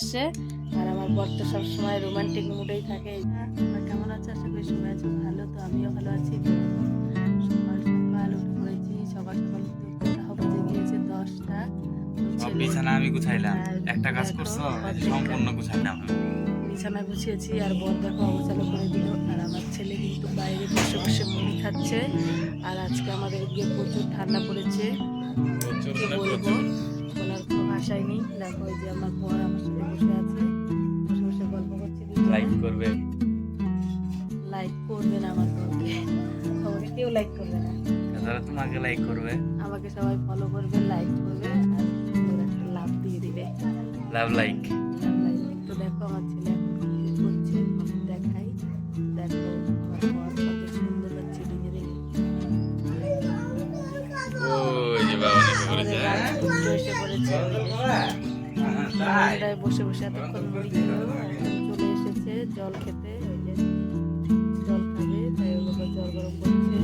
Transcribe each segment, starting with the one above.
আসছে আর আমার বর তো সবসময় রোমান্টিক মুডেই থাকে। তোমরা কেমন আছো? আশা করি সবাই আছো ভালো তো আমিও ভালো আছি। সকাল সকাল উঠে পড়েছি সকাল সকাল বেজে গিয়েছে দশটা। বিছানা আমি গুছাইলাম। একটা কাজ করছ? সম্পূর্ণ গুছাইলাম। বিছানা গুছিয়েছি আর বর দেখো অবচালো করে দিল। আর আমার ছেলে কিন্তু বাইরে বসে বসে মুড়ি খাচ্ছে। আর আজকে আমাদের গিয়ে প্রচুর ঠান্ডা পড়েছে। দেখো যে আমার বর আমার সাথে বসে আছে। বসে বসে গল্প করছে লাইক করবে। লাইক করবেন আমার বরকে। খবরে কেউ লাইক করবে না। তারা তোমাকে লাইক করবে। আমাকে সবাই ফলো করবে লাইক করবে আর সুন্দর একটা লাভ দিয়ে দিবে। লাভ লাইক লাভ লাইক তো দেখো আমার ছেলে এখন কি করছে দেখাই। দেখো আমার বর কত সুন্দর যে বাবা? আমাদের এসে পড়েছে বারান্দায় বসে বসে এতক্ষণ মুড়ি খেলো চলে এসেছে জল খেতে ওই যে জল খাবে তাই বাবা জল গরম করছে।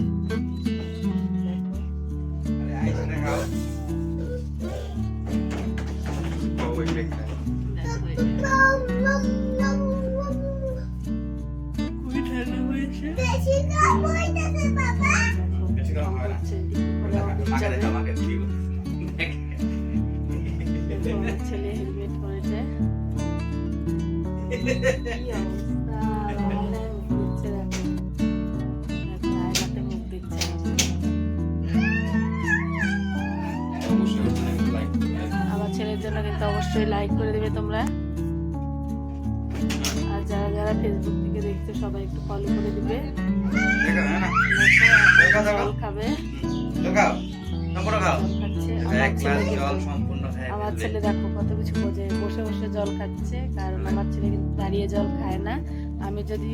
দেখো দিচ্ছে আমার ছেলের জন্য কিন্তু অবশ্যই লাইক করে দেবে তোমরা। আর যারা যারা ফেসবুক থেকে দেখছ সবাই একটু ফলো করে দিবে। খাবে। জল খাচ্ছে আমার ছেলে কিন্তু আমার ছেলে দেখো কত কিছু বোঝে বসে বসে জল খাচ্ছে কারণ আমার ছেলে কিন্তু দাঁড়িয়ে জল খায় না। আমি যদি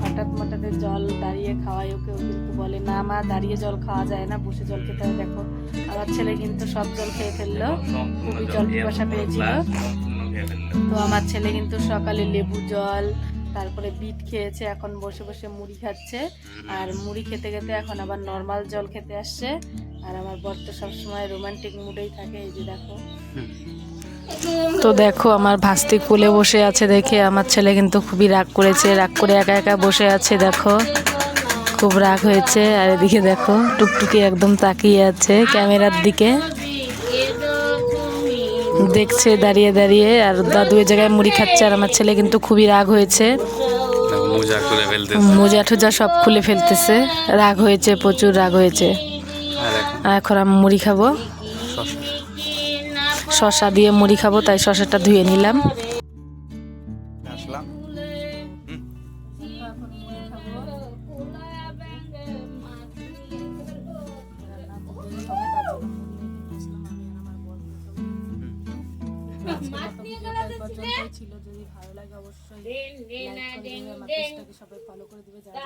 হঠাৎ মঠাৎ জল দাঁড়িয়ে খাওয়াই ওকে কিন্তু বলে না মা দাঁড়িয়ে জল খাওয়া যায় না বসে জল খেতে হয় দেখো আমার ছেলে কিন্তু সব জল খেয়ে ফেলল খুবই জল পিপাসা পেয়েছিল। তো আমার ছেলে কিন্তু সকালে লেবু জল তারপরে বিট খেয়েছে, এখন বসে বসে মুড়ি খাচ্ছে। আর মুড়ি খেতে খেতে এখন আবার নর্মাল জল খেতে আসছে। আর আমার বর তো সবসময় রোমান্টিক মুডেই থাকে, এই যে দেখো। তো দেখো, আমার ভাস্তি কুলে বসে আছে দেখে, আমার ছেলে কিন্তু খুবই রাগ করেছে, রাগ করে একা একা বসে আছে, দেখো। খুব রাগ হয়েছে, আর এদিকে দেখো, টুকটুকি একদম তাকিয়ে আছে ক্যামেরার দিকে। দেখছে দাঁড়িয়ে দাঁড়িয়ে আর দাদু ওই জায়গায় মুড়ি খাচ্ছে আর আমার ছেলে কিন্তু খুবই রাগ হয়েছে। মোজা ঠোজা সব খুলে ফেলতেছে রাগ হয়েছে প্রচুর রাগ হয়েছে। আর এখন? আমি মুড়ি খাব। শশা শশা দিয়ে মুড়ি খাব তাই শশাটা ধুয়ে নিলাম। আসলাম। ছিল? যদি ভালো লাগে অবশ্যই সবাই ফলো করে দিবে যারা